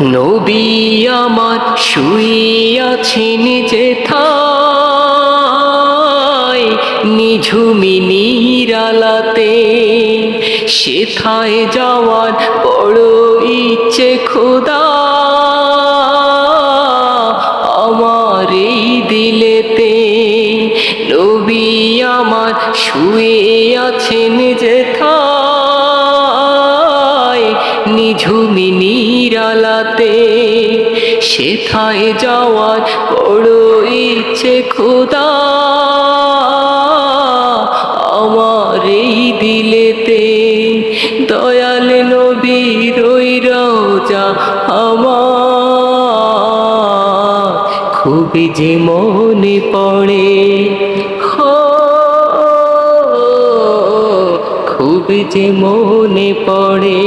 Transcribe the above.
নবী আমার শুইয়াছেন যে থায় নিঝুমি নিরালাতে সেথায় যাওয়ার বড় ইচ্ছে খোদা। আমার এই দিলেতে নবী আমার শুয়ে আছেন যে থায় নিঝুমি নিরালাতে, সেথায় যাওয়ার বড় ইচ্ছে খোদা আমার এই দিলেতে দয়াল নবীর ওই রোজা আমার। খুবই যে মনে পড়ে খুব যে মনে পড়ে।